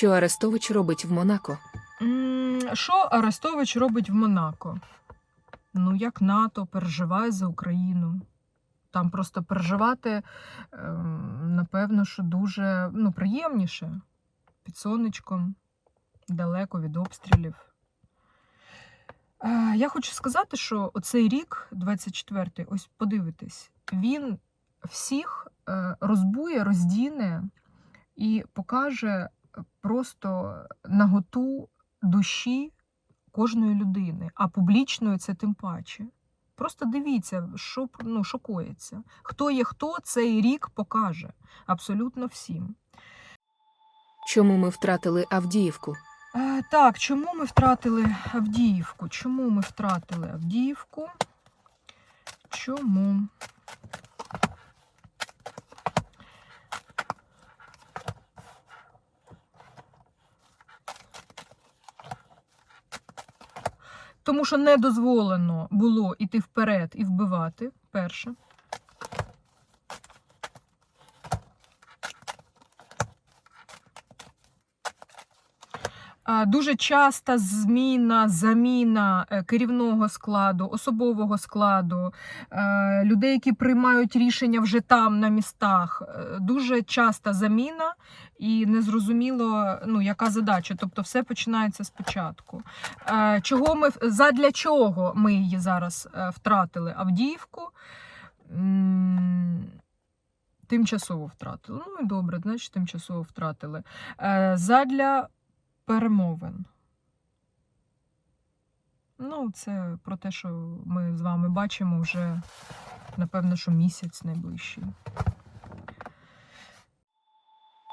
Що Арестович робить в Монако? Що Арестович робить в Монако? Ну, як НАТО переживає за Україну. Там просто переживати, ем, напевно, що дуже ну, приємніше. Під сонечком, далеко від обстрілів. Е, Я хочу сказати, що оцей рік, 24-й, ось подивитись, він всіх е, розбує, роздіне і покаже просто наготу душі кожної людини, а публічної це тим паче. Просто дивіться, що, ну, що коїться. Хто є хто, цей рік покаже абсолютно всім. Чому ми втратили Авдіївку? Е, так, чому ми втратили Авдіївку? Чому ми втратили Авдіївку? Чому? Тому що не дозволено було йти вперед і вбивати, перше. Дуже часта зміна, заміна е, керівного складу, особового складу, е, людей, які приймають рішення вже там на містах. Е, Дуже часта заміна і незрозуміло, ну, яка задача. Тобто все починається спочатку. Е, Чого ми, задля чого ми її зараз е, втратили? Авдіївку? Тимчасово втратили. Ну і добре, значить, тимчасово втратили. Е, Задля перемовин. Ну, це про те, що ми з вами бачимо вже, напевно, що місяць найближчий.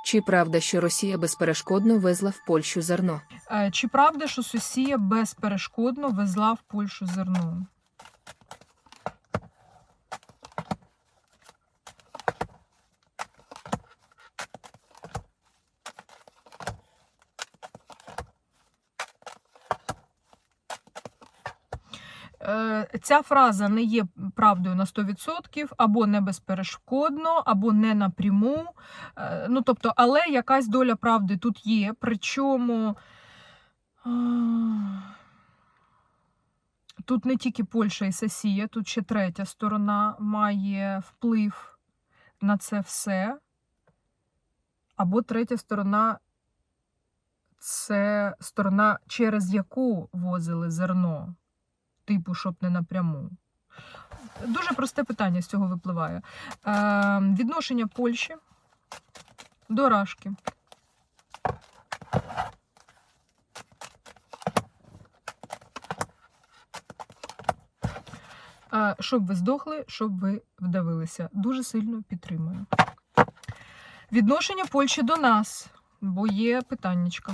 Чи правда, що Росія безперешкодно везла в Польщу зерно? Е, Чи правда, що Сосія безперешкодно везла в Польщу зерно? Е, Ця фраза не є правдою на 100%, або не безперешкодно, або не напряму. Е, Ну, тобто, але якась доля правди тут є. Причому тут не тільки Польща і Сесія, тут ще третя сторона має вплив на це все. Або третя сторона це сторона, через яку возили зерно, типу, щоб не напряму. Дуже просте питання з цього випливає. Е, відношення Польщі до Рашки. Е, Щоб ви здохли, щоб ви вдавилися. Дуже сильно підтримую. Відношення Польщі до нас, бо є питаннячка.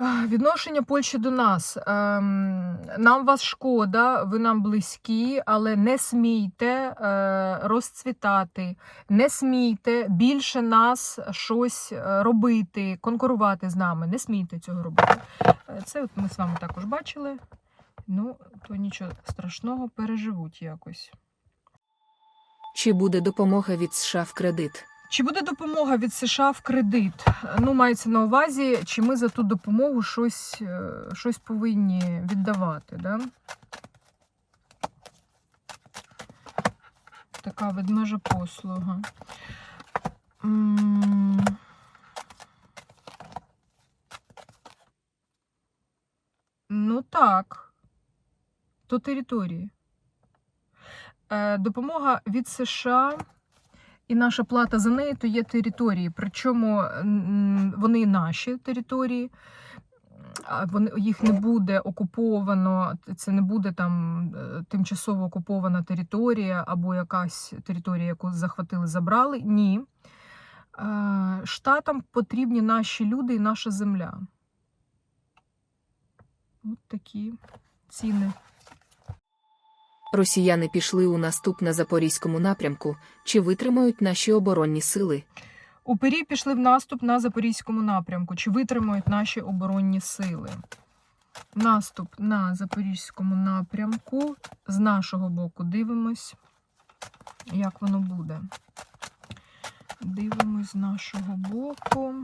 Відношення Польщі до нас. Ем, Нам вас шкода, ви нам близькі, але не смійте е, розцвітати, не смійте більше нас щось е, робити, конкурувати з нами. Не смійте цього робити. Е, Це от ми з вами також бачили. Ну, то нічого страшного, переживуть якось. Чи буде допомога від США в кредит? Чи буде допомога від США в кредит? Ну, мається на увазі, чи ми за ту допомогу щось, е, щось повинні віддавати, да? Така ведмежа послуга. Ну так. То території. Е, Допомога від США і наша плата за неї то є території. Причому вони наші території, вони, їх не буде окуповано, це не буде там е, тимчасово окупована територія або якась територія, яку захватили, забрали. Ні. Е, Штатам потрібні наші люди і наша земля. От такі ціни. Росіяни пішли у наступ на запорізькому напрямку. Чи витримають наші оборонні сили? Упері пішли в наступ на запорізькому напрямку. Чи витримають наші оборонні сили? Наступ на запорізькому напрямку. З нашого боку дивимось, як воно буде. Дивимось з нашого боку.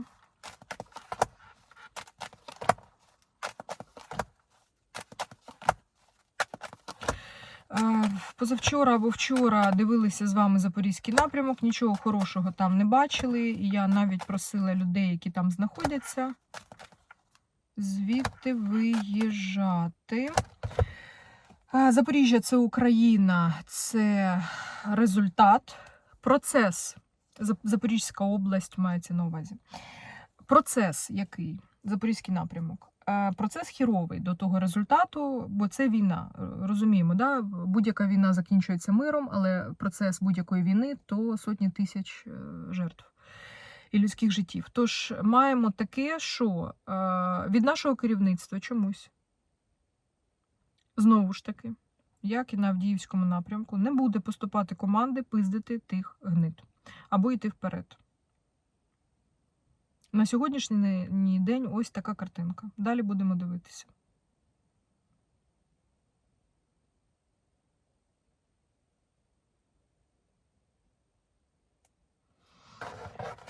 Е, Позавчора або вчора дивилися з вами запорізький напрямок, нічого хорошого там не бачили. І я навіть просила людей, які там знаходяться, звідти виїжджати. Запоріжжя це Україна, це результат, процес. Запорізька область мається на увазі. Процес який? Запорізький напрямок. Е, Процес хіровий до того результату, бо це війна. Е, Розуміємо, да? будь-яка війна закінчується миром, але процес будь-якої війни то сотні тисяч е, жертв і людських життів. Тож маємо таке, що від нашого керівництва чомусь знову ж таки, як і на Авдіївському напрямку, не буде поступати команди пиздити тих гнид або йти вперед. На сьогоднішній день ось така картинка. Далі будемо дивитися.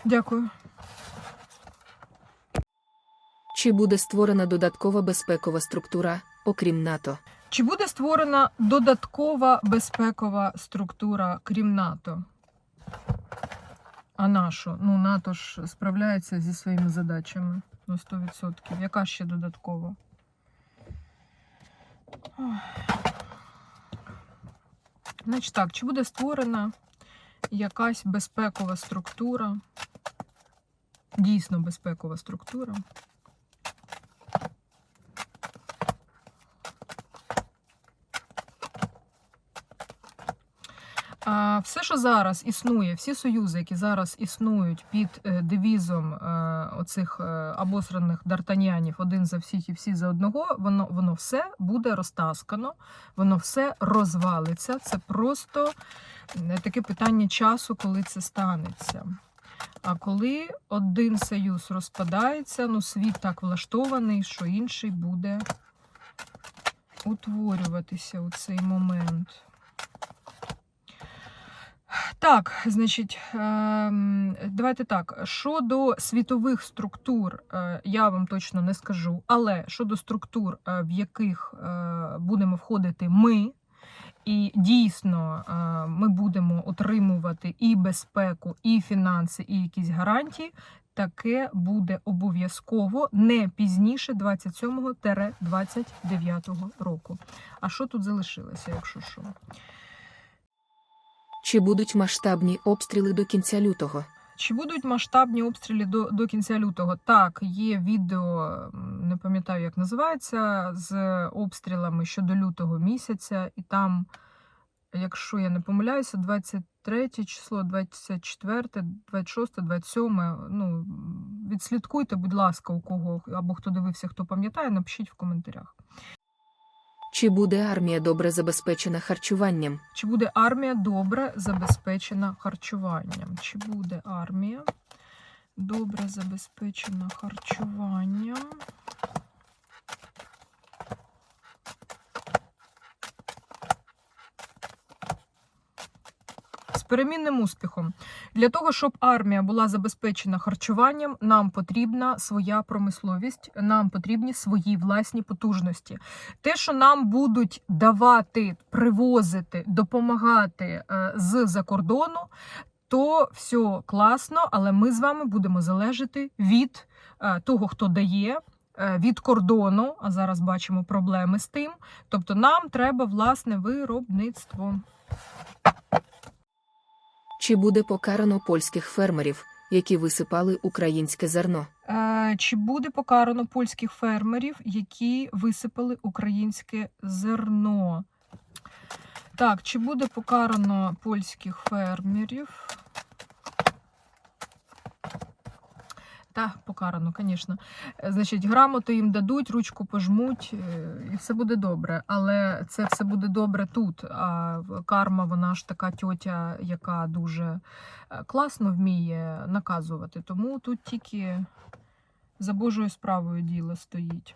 Дякую. Чи буде створена додаткова безпекова структура, окрім НАТО? Чи буде створена додаткова безпекова структура, крім НАТО? А нашу? Ну, НАТО ж справляється зі своїми задачами на 100%. Яка ще додаткова? Значить так, чи буде створена якась безпекова структура? Дійсно безпекова структура. Все, що зараз існує, всі союзи, які зараз існують під е, девізом е, оцих е, обосраних дартанянів один за всіх і всі за одного, воно, воно все буде розтаскано, воно все розвалиться. Це просто таке питання часу, коли це станеться. А коли один союз розпадається, ну світ так влаштований, що інший буде утворюватися у цей момент. Так, значить, ем, давайте так. Щодо світових структур, е, я вам точно не скажу, але щодо структур, е, в яких е, будемо входити ми, і дійсно ми будемо отримувати і безпеку, і фінанси, і якісь гарантії, таке буде обов'язково не пізніше 27-29 року. А що тут залишилося, якщо що? Чи будуть масштабні обстріли до кінця лютого? Чи будуть масштабні обстріли до, до кінця лютого? Так, є відео, не пам'ятаю, як називається, з обстрілами щодо лютого місяця, і там, якщо я не помиляюся, 23 число, 24, 26, 27. Ну, відслідкуйте, будь ласка, у кого або хто дивився, хто пам'ятає, напишіть в коментарях. Чи буде армія добре забезпечена харчуванням? Чи буде армія добре забезпечена харчуванням? Чи буде армія добре забезпечена харчуванням? З перемінним успіхом. Для того, щоб армія була забезпечена харчуванням, нам потрібна своя промисловість, нам потрібні свої власні потужності. Те, що нам будуть давати, привозити, допомагати е, з-за кордону, то все класно, але ми з вами будемо залежати від е, того, хто дає. е, Від кордону, а зараз бачимо проблеми з тим. Тобто нам треба власне виробництво. Чи буде покарано польських фермерів, які висипали українське зерно? Е, Чи буде покарано польських фермерів, які висипали українське зерно? Так, чи буде покарано польських фермерів? Та, покарано, звісно. Е, Значить, грамоту їм дадуть, ручку пожмуть, е, і все буде добре. Але це все буде добре тут. А карма, вона ж така тьотя, яка дуже е, класно вміє наказувати. Тому тут тільки за Божою справою діло стоїть.